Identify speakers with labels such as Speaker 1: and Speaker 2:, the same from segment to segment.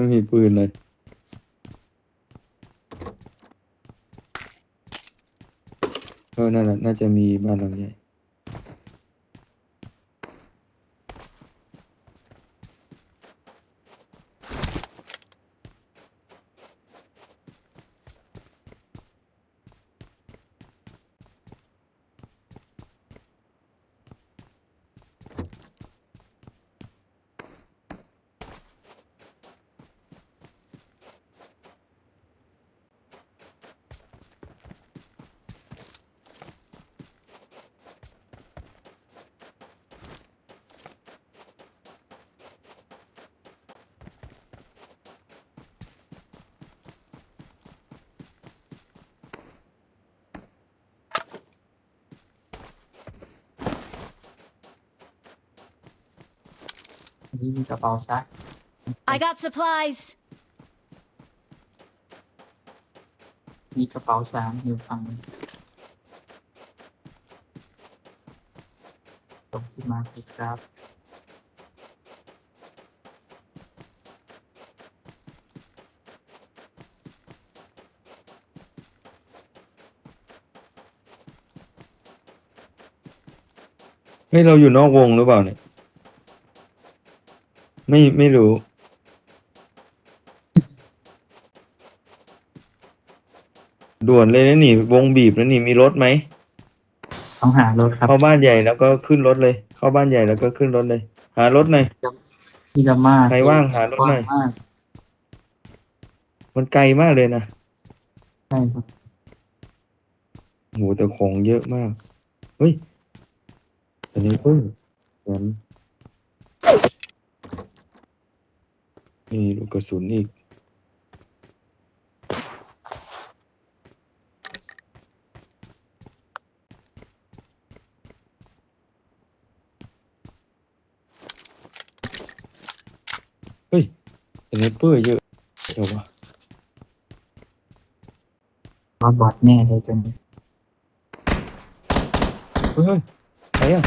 Speaker 1: ไม่มีปืนเลยก็นั่นแหละน่าจะมีบ้านหลังใหญ่
Speaker 2: นนี้มีกระเป๋าซัก
Speaker 3: I got supplies.
Speaker 2: มีกระเป๋าสามอยู่ฝั่งตรงที่มาอีกครับ
Speaker 1: เฮ้ยเราอยู่นอกวงหรือเปล่าเนี่ย ไม่ไม่รู้ ด่วนเลยนะนี่ วงบีบแล้วนี่มีรถไหม
Speaker 2: ต้องหารถครับ
Speaker 1: เข้าบ้านใหญ่แล้วก็ขึ้นรถเลย เข้าบ้านใหญ่แล้วก็ขึ้นรถเลย หารถหน่อย
Speaker 2: พี่ละมา
Speaker 1: ใครว่างหารถหน่อย
Speaker 2: ว่างมาก
Speaker 1: มันไกลมากเลยนะ
Speaker 2: ใช่ครับ
Speaker 1: โหแต่ของเยอะมาก เฮ้ยอันนี้เพิ่งแหน นี่ลูกกระสุนอีก เฮ้ยอันนี้เปื้อเยอะเดี๋ยววะ
Speaker 2: ว่าบอดแน่เลยตัวนี้
Speaker 1: เฮ้ยเฮ้ยใครอะ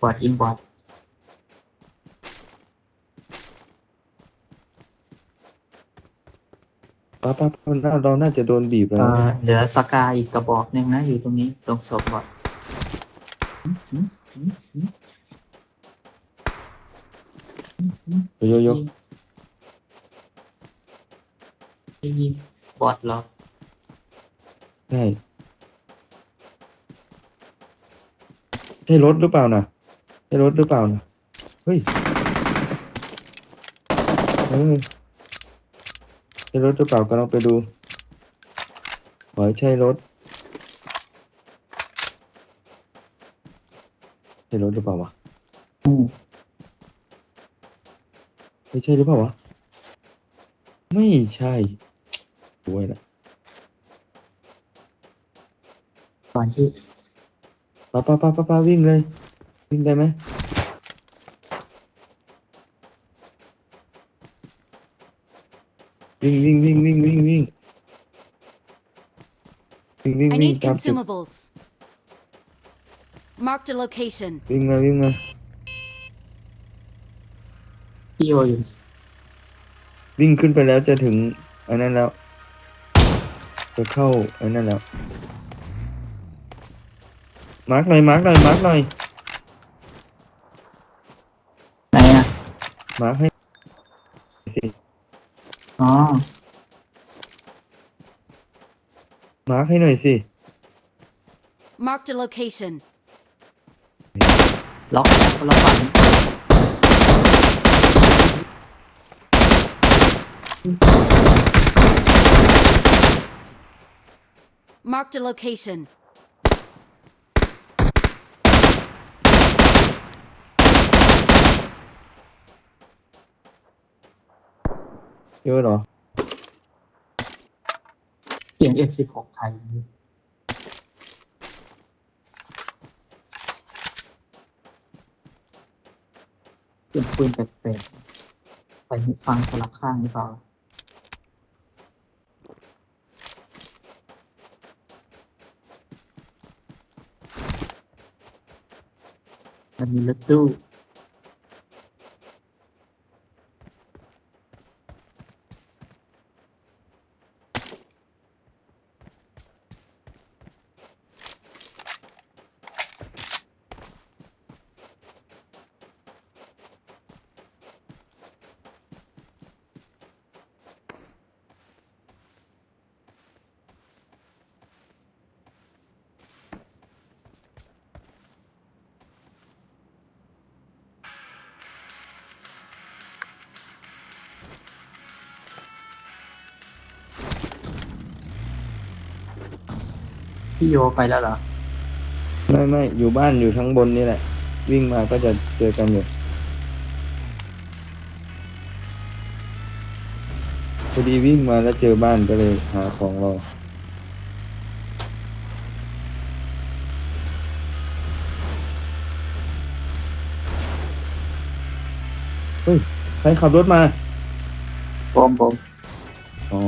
Speaker 2: บอดอินบอด
Speaker 1: ป้าป้าป้าเราเราน่าจะโดนบีบแล้ว
Speaker 2: เอ่อ
Speaker 1: นะ
Speaker 2: เหลือสกาอีกกระบอกหนึ่งนะ อยู่ตรงนี้ตรงศพบอดหืมหืมหืมหืม
Speaker 1: โยโย่
Speaker 2: ได้ยิงบอดเหรอ
Speaker 1: ใช่ใช่รถหรือเปล่านะใช่รถหรือเปล่านะเฮ้ยเฮ้ย ใช่รถหรือเปล่ากำลังไปดูขอให้ใช่รถใช่รถหรือเปล่าวะ
Speaker 2: อืม
Speaker 1: ไม่ใช่หรือเปล่าวะไม่ใช่ด้วยนะ
Speaker 2: ก่อนที่
Speaker 1: ป้าป้าป้าป้าป้าวิ่งเลย วิ่งได้ไหม วิ่งวิ่งวิ่งวิ่งวิ่งวิ่งวิ่งวิ่ง
Speaker 3: I
Speaker 1: วิ่ง
Speaker 3: need
Speaker 1: ตามจุด
Speaker 3: consumables. Marked a location.
Speaker 1: วิ่งมาวิ่งมา
Speaker 2: พี่โออยู่
Speaker 1: วิ่งขึ้นไปแล้วจะถึงอันนั้นแล้วจะเข้าอันนั้นแล้วมาร์กหน่อยมาร์กหน่อยมาร์กหน่อย
Speaker 2: ไหนอะ
Speaker 1: มาร์กให้สิ
Speaker 2: อ๋อ
Speaker 1: มาร์กให้หน่อยสิ
Speaker 3: Marked a location.
Speaker 2: ล็อกแล้วคนละฝั่ง
Speaker 3: Marked a location.
Speaker 1: เยอะเหรอ
Speaker 2: เสียง F16 ไทยเสียงปืนแปลกๆใส่หูฟังสลับข้างหรือเปล่ามันมีรถตู้ พี่โยไปแล้วเหรอ
Speaker 1: ไม่ไม่อยู่บ้านอยู่ทั้งบนนี่แหละ วิ่งมาก็จะเจอกันอยู่พอดีวิ่งมาแล้วเจอบ้านก็เลยหาของเราเฮ้ยใครขับรถมา
Speaker 2: ผมผม
Speaker 1: อ๋อ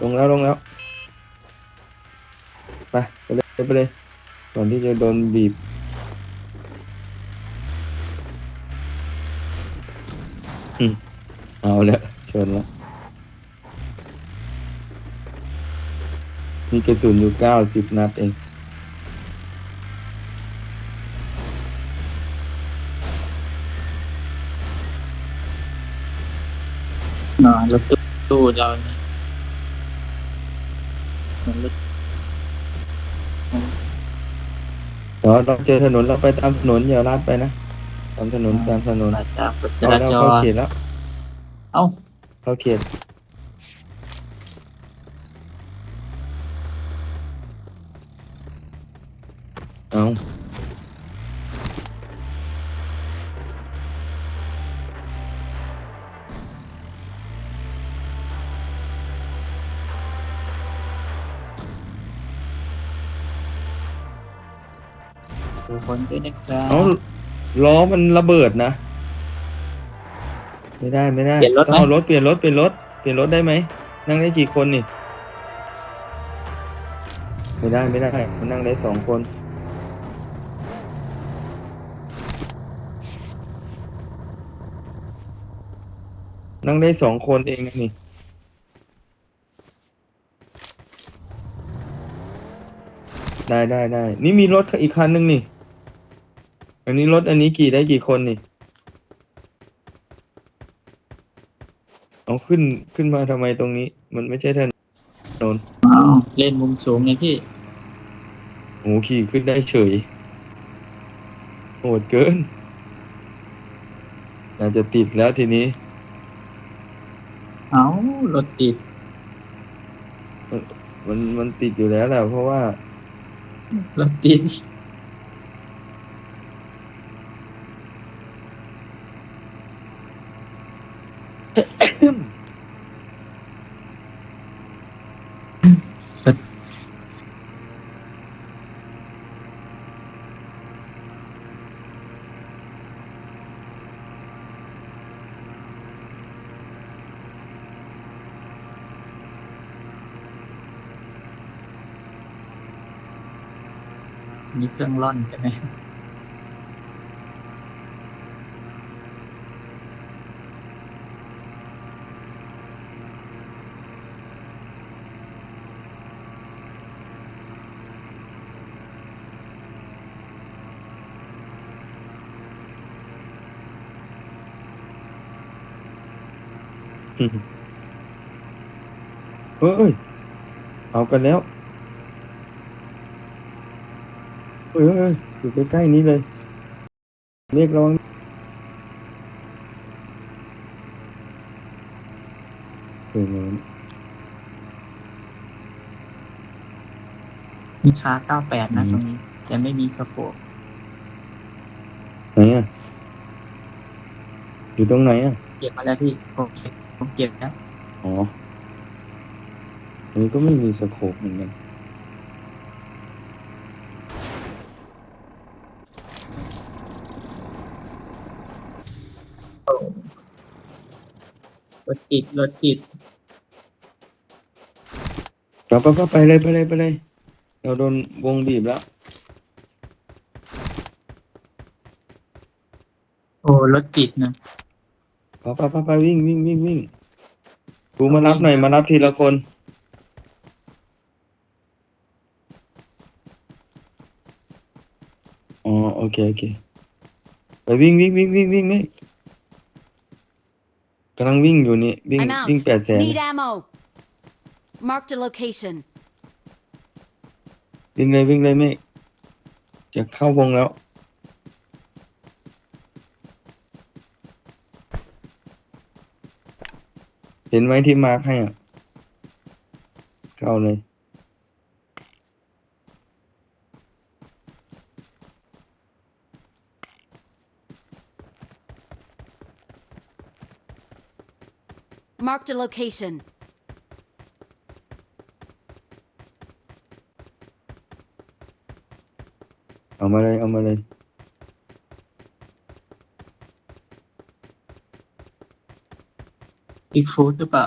Speaker 1: ลงแล้วลงแล้วไปไป เลยไปเลยก่อนที่จะโดนบีบอืมเอาแล้วชนแล้วมีกระสุนอยู่เก้าสิบนัดเอง
Speaker 2: นอนรถตู้เราเนี่ยมันรถ
Speaker 1: เดี๋ยวเราเจอถนนเราไปตามถนนอย่าลาดไปนะตามถนนตามถนน
Speaker 2: ประจาจ
Speaker 1: เอา
Speaker 2: รา
Speaker 1: แล้ว
Speaker 2: จ
Speaker 1: เข้ารเขตแล้ว
Speaker 2: เอ้า
Speaker 1: เข้าเขตเอา
Speaker 2: ดูคนด้วยนะครับ
Speaker 1: เอาล้อมันระเบิดนะ ไม่ได้ไม่ได้
Speaker 2: เปลี่ยนรถไหม
Speaker 1: ต้องเอารถเปลี่ยนรถเปลี่ยนรถเปลี่ยนรถได้ไหมนั่งได้กี่คนนี่ไม่ได้ไม่ได้มันนั่งได้สองคนนั่งได้สองคนเองนะนี่ได้ได้ได้นี่มีรถอีกคันหนึ่งนี่ อันนี้รถอันนี้กี่ได้กี่คนนี่เอาขึ้นขึ้นมาทำไมตรงนี้ มันไม่ใช่ถนน
Speaker 2: เอ้าเล่นมุมสูงไงพี่
Speaker 1: โอ้โหขี่ขึ้นได้เฉยโหดเกินอาจจะติดแล้วทีนี้
Speaker 2: เอ้ารถติด
Speaker 1: มันมันติดอยู่แล้วแหละเพราะว่า
Speaker 2: รถติด มีเครื่องร่อนใช่ไหม
Speaker 1: เอ้ย เอากันแล้ว เอ้ยเอ้ยอยู่ใกล้ๆนี้เลย เรียกระวังเออน้
Speaker 2: มีคา98นะตรงนี้ แต่ไม่มีสโคป
Speaker 1: ไหนอะ อยู่ตรงไหนอะ
Speaker 2: เก็บมาแล้วพี่ผมเก็บ ผมเก็บแล้ว
Speaker 1: อ๋ออันนี้ก็ไม่มีสโคปเหมือนกัน
Speaker 2: รถติดรถติด
Speaker 1: ไปไปไปไปเลยไปเลยไปเลย เราโดนวงบีบแล้ว
Speaker 2: โอ้รถติดนะ
Speaker 1: ไปไปไปไปวิ่งวิ่งวิ่งวิ่งกูมารับหน่อยมารับทีละคน อ๋อโอเคโอเคไปวิ่งวิ่งวิ่งวิ่งวิ่งวิ่งกำลังวิ่งอยู่นี่วิ่ง
Speaker 3: I'm out.
Speaker 1: วิ่งแปดแสน
Speaker 3: Need ammo. Marked a location.
Speaker 1: วิ่งเลยวิ่งเลยไม่จะเข้าวงแล้ว เห็นไหมที่มาร์คให้อะเข้าเลย
Speaker 3: Marked a location.
Speaker 1: เอามาเลย เอามาเลย
Speaker 2: บิ๊กฟูดหรือเปล่า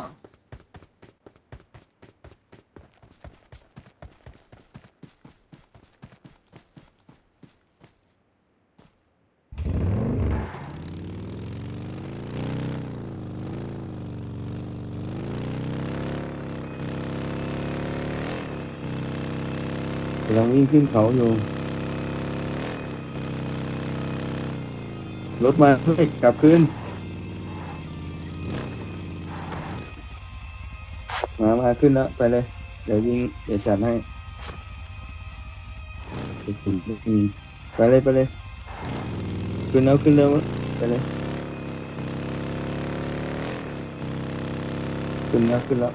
Speaker 1: กำลังวิ่งขึ้นเขาอยู่ รถมาเฮ้ยกลับคืนาขึ้นแล้วไปเลย เดี๋ยวยิงเดี๋ยวจัดให้กระสุนไม่มีไปเลยไปเลย ขึ้นแล้วขึ้นแล้วไปเลย ขึ้นแล้วขึ้นแล้ว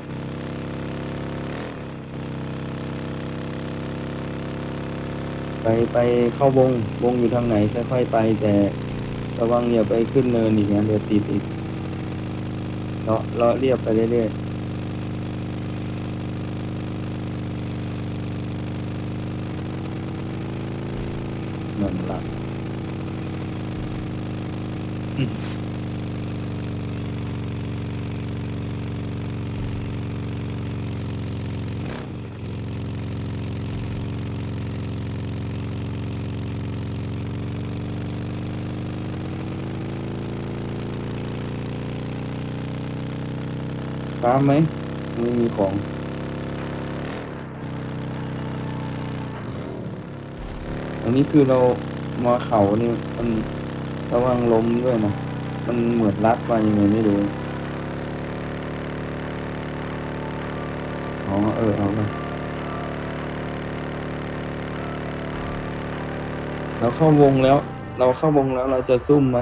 Speaker 1: ไปไปเข้าวงวงอยู่ทางไหนค่อยๆไป แต่ระวังอย่าไปขึ้นเนินอีกนะเดี๋ยวติดอีกเลาะเลาะเรียบไปเรื่อยๆ นนละอืมฟ้ามไหมไม่มีของ นนี้คือเรามาเขานี่มันระวังล้มด้วยนะ มันเหมือนลัดมายังไงไม่รู้ อ๋อเออเอาไปเราเข้าวงแล้ว เราเข้าวงแล้วเราจะซุ่มไหม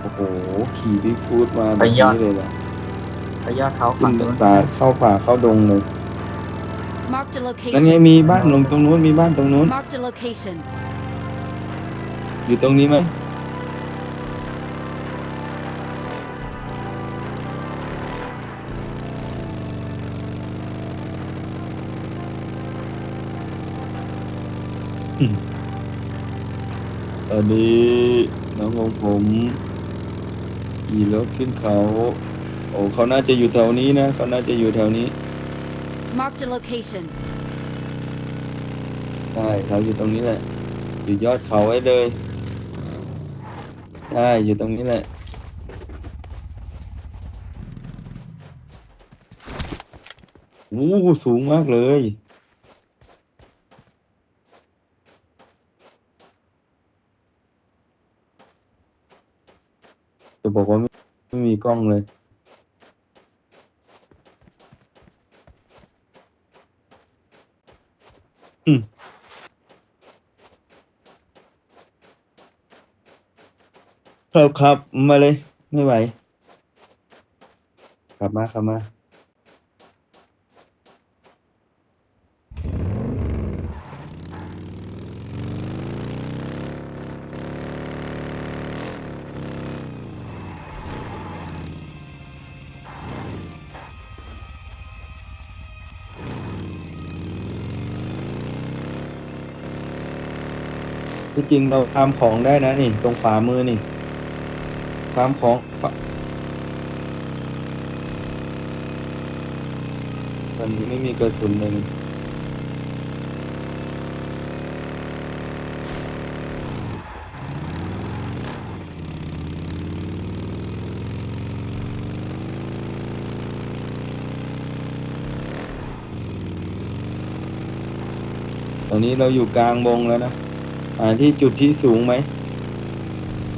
Speaker 1: โอ้โห ขี่บิ๊กฟูดมาแบบนี้เลยเหรอ
Speaker 2: ไปยอดเขา
Speaker 1: ขึ้
Speaker 2: ฝั่
Speaker 1: น
Speaker 2: งนู้น
Speaker 1: ป่าเข้าป่าเข้าดงเลย
Speaker 3: Marked a
Speaker 1: นั่นไง
Speaker 3: location.
Speaker 1: มีบ้านลงตรงนู้นมีบ้านตรงนู้น
Speaker 3: Marked a location.
Speaker 1: อยู่ตรงนี้ไหมอืมตอนนี้น้องของผมขี่รถขึ้นเขา โอ้เขาน่าจะอยู่แถวนี้นะเขาน่าจะอยู่แถวนี้
Speaker 3: Marked a location.
Speaker 1: ใช่เขาอยู่ตรงนี้แหละอยู่ยอดเขาไว้เลยใช่อยู่ตรงนี้แหละโอ้โหสูงมากเลยจะบอกว่าไม่ไม่มีกล้องเลย อืม ครับครับมาเลย ไม่ไหวขับมาขับมา ที่จริงเราทำของได้นะนี่ ตรงขวามือนี่ทำของตอนนี้ไม่มีกระสุนเลยตอนนี้เราอยู่กลางวงแล้วนะ หาที่จุดที่สูงไหม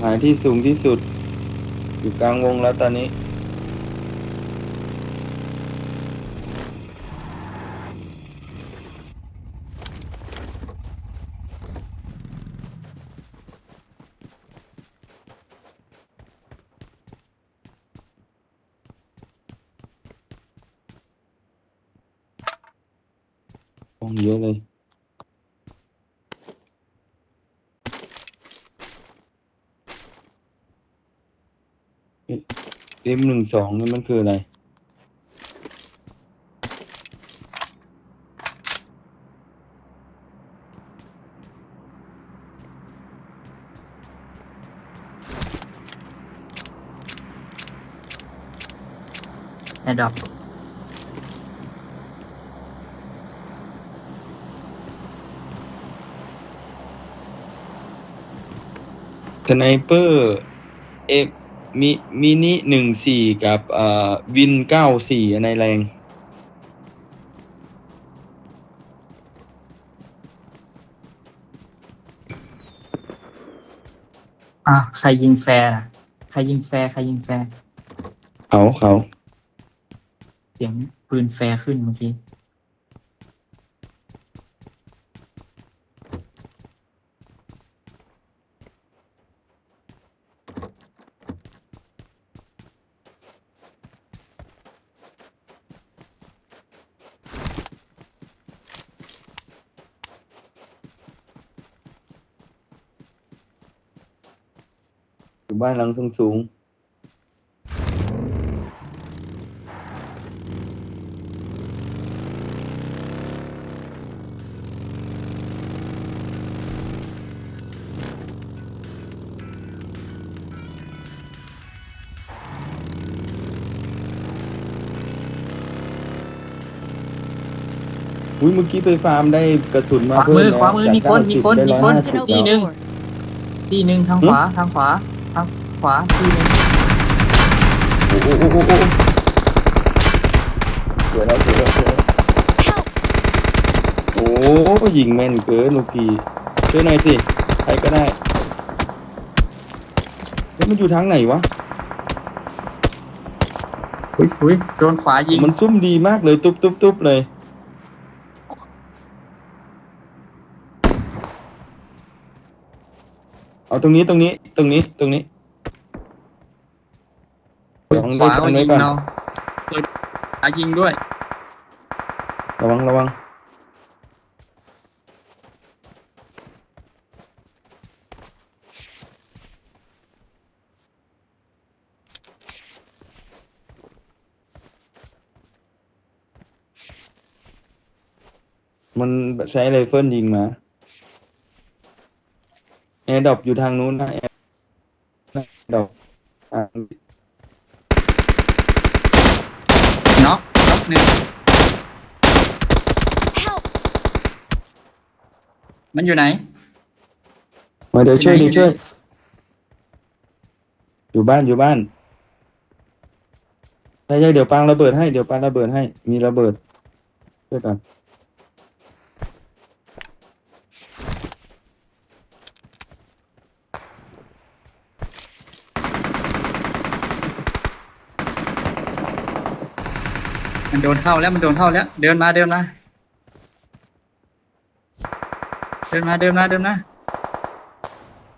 Speaker 1: หาที่สูงที่สุด อยู่กลางวงแล้วตอนนี้วง เยอะเลยซิมหนึ่งสองนี่มันคืออะไร
Speaker 2: แอดดอป
Speaker 1: สไนเปอร์เอฟ มิมินิหนึ่งสี่กับอ่าวินเก้าสี่อันไหนแรง
Speaker 2: อะใครยิงแฟร์น่ะใครยิงแฟร์ใครยิงแฟร์
Speaker 1: เขาเขา
Speaker 2: เสียงปืนแฟร์ขึ้นเมื่อกี้
Speaker 1: อยู่บ้านหลังสูงสูงอุ้ยเมื่อกี้ไปฟาร์มได้กระสุนมา
Speaker 2: ขวามือ
Speaker 1: เพิ่
Speaker 2: ขวามือ
Speaker 1: แล้ว
Speaker 2: มีคน
Speaker 1: จาก
Speaker 2: มีคน
Speaker 1: 90
Speaker 2: มีคน
Speaker 1: ได้
Speaker 3: Marked an
Speaker 1: 150
Speaker 2: Đi
Speaker 1: แล้ว
Speaker 2: nương.
Speaker 3: OP4.
Speaker 2: ที่หนึ่งทางขวาทางขวาทาง ขวาทีนึง
Speaker 1: โอ้โหโอ้โหโอ้โหเดี๋ยแล้วเดี๋ยแล้วเดี๋ยแล้ว
Speaker 3: Help!
Speaker 1: โอ้ยิงแม่นเกินลูกพี่ช่วยหน่อยสิใครก็ได้เฮ้ยมันอยู่ทางไหนวะ
Speaker 2: อุ้ยอุ้ยโดนขวายิง
Speaker 1: มันซุ่มดีมากเลยตุ๊บตุ๊บตุ๊บเลย เอาตรงนี้ตรงนี้ตรงนี้ตรงนี้ ลอง
Speaker 2: ข
Speaker 1: ได้
Speaker 2: วา
Speaker 1: ทำ
Speaker 2: ก็
Speaker 1: ไว้
Speaker 2: ยิง
Speaker 1: ก่อน
Speaker 2: เราเปิดขวายิงด้วย
Speaker 1: ระวังระวังมันใช้ไรเฟิลยิงมาแอร์ดรอปอยู่ทางนู้นนะแอร์ดรอปอ่า
Speaker 2: น็อกน็อก หนึ่ง
Speaker 3: Help!
Speaker 2: มันอยู่ไหน
Speaker 1: มาเดี๋ยวช่วย
Speaker 2: อยู่
Speaker 1: เดี๋ยว
Speaker 2: ไหน
Speaker 1: ช่วย อยู่บ้านอยู่บ้านใช่ใช่เดี๋ยวปางระเบิดให้ เดี๋ยวปางระเบิดให้ มีระเบิดช่วยกัน
Speaker 2: มันโดนเข้าแล้วมันโดนเข้าแล้ว เดินมาเดินมาเดินมาเดินมาเดินมา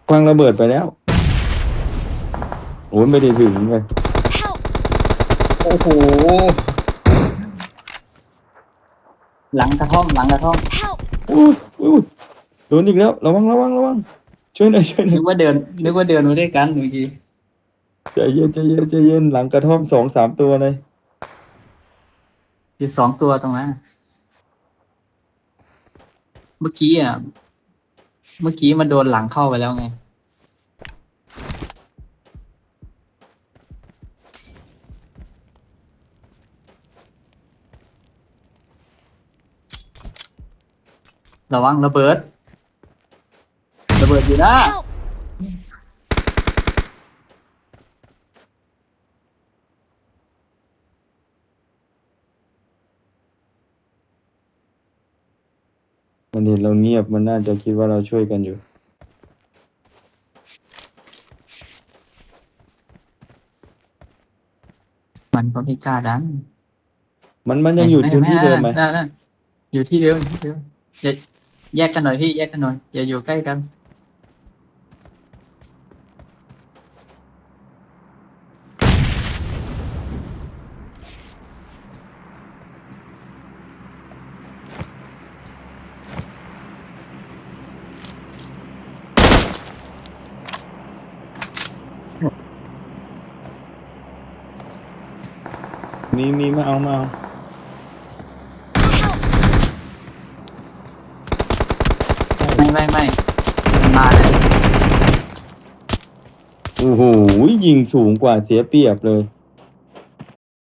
Speaker 1: คว้างระเบิดไปแล้วโอ้ยไม่ได้ถึงเลย
Speaker 3: Help!
Speaker 2: โอ้โหหลังกระท่อมหลังกระท่อม
Speaker 3: Help!
Speaker 1: อุ้ยอุ้ยโดนอีกแล้วระวังระวังระวังช่วยหน่อยช่วยหน่
Speaker 2: นึ
Speaker 1: อย
Speaker 2: กว่าเดินนึกว่าเดินมาด้วยกันเมื่อกี้
Speaker 1: ใจเย็นใจเย็นใจเย็นหลังกระท่อมสองสามตัวเลย
Speaker 2: อยู่สองตัวตรงนั้น เมื่อกี้อะ เมื่อกี้มันโดนหลังเข้าไปแล้วไง ระวังระเบิด ระเบิดอยู่นะ
Speaker 3: Help!
Speaker 1: มันเห็นเราเงียบมันน่าจะคิดว่าเราช่วยกันอยู่
Speaker 2: มันก็ไม่กล้าดัน
Speaker 1: มันมันยังอยู่
Speaker 2: ไจุ
Speaker 1: ดที่เดิมไหม
Speaker 2: นั่นนั่นอยู่ที่เดิมที่เดิมอย่าแยกกันหน่อยพี่แยกกันหน่อยอย่าอยู่ใกล้กัน
Speaker 1: มีมีมาเอามาเอา
Speaker 2: ไม่ไม่ไม่มันมาเลย
Speaker 1: โอ้โหยิงสูงกว่าเสียเปรียบเลย